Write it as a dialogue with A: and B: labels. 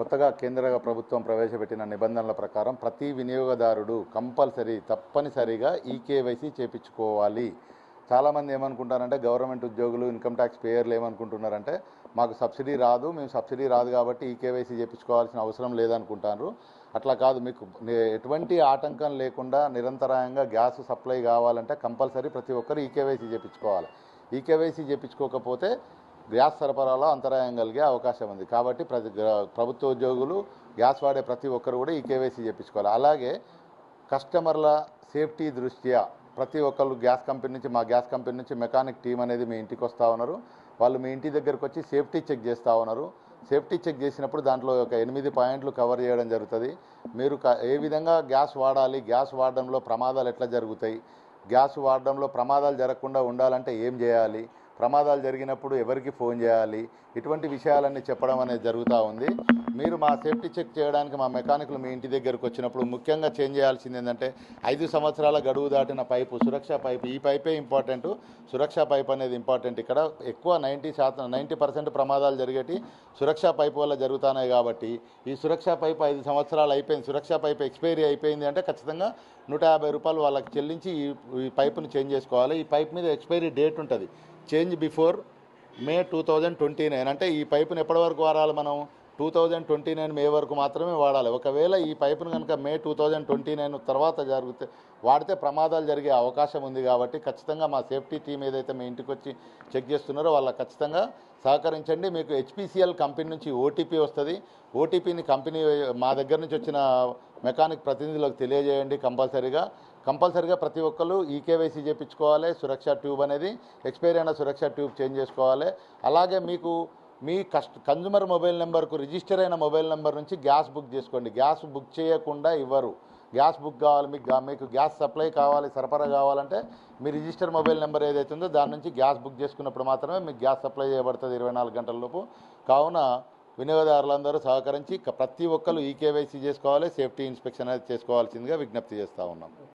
A: కొత్తగా కేంద్ర ప్రభుత్వం ప్రవేశపెట్టిన నిబంధనల ప్రకారం ప్రతి వినియోగదారుడు కంపల్సరీ తప్పనిసరిగా ఈ కేవైసీ చేపించుకోవాలి. చాలామంది ఏమనుకుంటారంటే గవర్నమెంట్ ఉద్యోగులు ఇన్కమ్ ట్యాక్స్ పేయర్లు ఏమనుకుంటున్నారంటే మాకు సబ్సిడీ రాదు మేము సబ్సిడీ రాదు కాబట్టి ఈ కేవైసీ చేయించుకోవాల్సిన అవసరం లేదనుకుంటారు. అట్లా కాదు మీకు ఎటువంటి ఆటంకం లేకుండా నిరంతరాయంగా గ్యాస్ సప్లై కావాలంటే కంపల్సరీ ప్రతి ఒక్కరు ఈ కేవైసీ చేయించుకోవాలి ఈ కేవైసీ చేయించుకోకపోతే గ్యాస్ సరఫరాలో అంతరాయం కలిగే అవకాశం ఉంది. కాబట్టి ప్రతి ప్రభుత్వ ఉద్యోగులు గ్యాస్ వాడే ప్రతి ఒక్కరు కూడా ఈ కేవైసీ చేయించుకోవాలి అలాగే కస్టమర్ల సేఫ్టీ దృష్ట్యా ప్రతి ఒక్కళ్ళు గ్యాస్ కంపెనీ నుంచి మా గ్యాస్ కంపెనీ నుంచి మెకానిక్ టీం అనేది మీ ఇంటికి వస్తూ ఉన్నారు. వాళ్ళు మీ ఇంటి దగ్గరకు వచ్చి సేఫ్టీ చెక్ చేస్తూ ఉన్నారు. సేఫ్టీ చెక్ చేసినప్పుడు దాంట్లో ఒక ఎనిమిది పాయింట్లు కవర్ చేయడం జరుగుతుంది. మీరు ఏ విధంగా గ్యాస్ వాడాలి గ్యాస్ వాడడంలో ప్రమాదాలు ఎట్లా జరుగుతాయి గ్యాస్ వాడడంలో ప్రమాదాలు జరగకుండా ఉండాలంటే ఏం చేయాలి ప్రమాదాలు జరిగినప్పుడు ఎవరికి ఫోన్ చేయాలి? ఇటువంటి విషయాలన్నీ చెప్పడం అనేది జరుగుతూ ఉంది. మీరు మా సేఫ్టీ చెక్ చేయడానికి మా మెకానిక్లు మీ ఇంటి దగ్గరకు వచ్చినప్పుడు ముఖ్యంగా చేంజ్ చేయాల్సింది ఏంటంటే ఐదు సంవత్సరాల గడువు దాటిన పైపు సురక్ష పైపు ఈ పైపే ఇంపార్టెంట్ సురక్ష పైప్ అనేది ఇంపార్టెంట్ ఇక్కడ ఎక్కువ నైంటీ శాతం నైంటీ పర్సెంట్ ప్రమాదాలు జరిగేటి సురక్ష పైపు వల్ల జరుగుతున్నాయి కాబట్టి ఈ సురక్ష పైపు ఐదు సంవత్సరాలు అయిపోయింది. సురక్ష పైపు ఎక్స్పైరీ అయిపోయింది అంటే ఖచ్చితంగా నూట యాభై రూపాయలు వాళ్ళకి చెల్లించి ఈ ఈ పైపును చేంజ్ చేసుకోవాలి. ఈ పైప్ మీద ఎక్స్పైరీ డేట్ ఉంటుంది. Change before May two thousand twenty nine. అంటే ఈ పైపును ఎప్పటి వరకు వాడాలి మనం? Two thousand twenty nine May వరకు మాత్రమే వాడాలి. ఒకవేళ ఈ పైపును కనుక May two thousand twenty nine తర్వాత జరిగితే వాడితే ప్రమాదాలు జరిగే అవకాశం ఉంది కాబట్టి ఖచ్చితంగా మా సేఫ్టీ టీం ఏదైతే మీ ఇంటికి వచ్చి చెక్ చేస్తున్నారో వాళ్ళ ఖచ్చితంగా సహకరించండి. మీకు హెచ్పిసిఎల్ కంపెనీ నుంచి ఓటీపీ వస్తుంది. ఓటీపీని కంపెనీ మా దగ్గర నుంచి వచ్చిన మెకానిక్ ప్రతినిధులకు తెలియజేయండి కంపల్సరీగా. కంపల్సరిగా ప్రతి ఒక్కరు ఈకేవైసీ చేయించుకోవాలి సురక్ష ట్యూబ్ అనేది ఎక్స్పైర్ అయిన సురక్ష ట్యూబ్ చేంజ్ చేసుకోవాలి. అలాగే మీకు మీ కస్ట్ కన్జ్యూమర్ మొబైల్ నెంబర్కు రిజిస్టర్ అయిన మొబైల్ నెంబర్ నుంచి గ్యాస్ బుక్ చేసుకోండి. గ్యాస్ బుక్ చేయకుండా ఇవ్వరు. గ్యాస్ బుక్ కావాలి మీకు మీకు గ్యాస్ సప్లై కావాలి సరఫరా కావాలంటే మీ రిజిస్టర్ మొబైల్ నెంబర్ ఏదైతే ఉందో దాని నుంచి గ్యాస్ బుక్ చేసుకున్నప్పుడు మాత్రమే మీకు గ్యాస్ సప్లై చేయబడుతుంది ఇరవై నాలుగు గంటల లోపు. కావున వినియోగదారులందరూ సహకరించి ప్రతి ఒక్కరు ఈ కేవైసీ చేసుకోవాలి సేఫ్టీ ఇన్స్పెక్షన్ అనేది చేసుకోవాల్సిందిగా విజ్ఞప్తి చేస్తూ ఉన్నాం.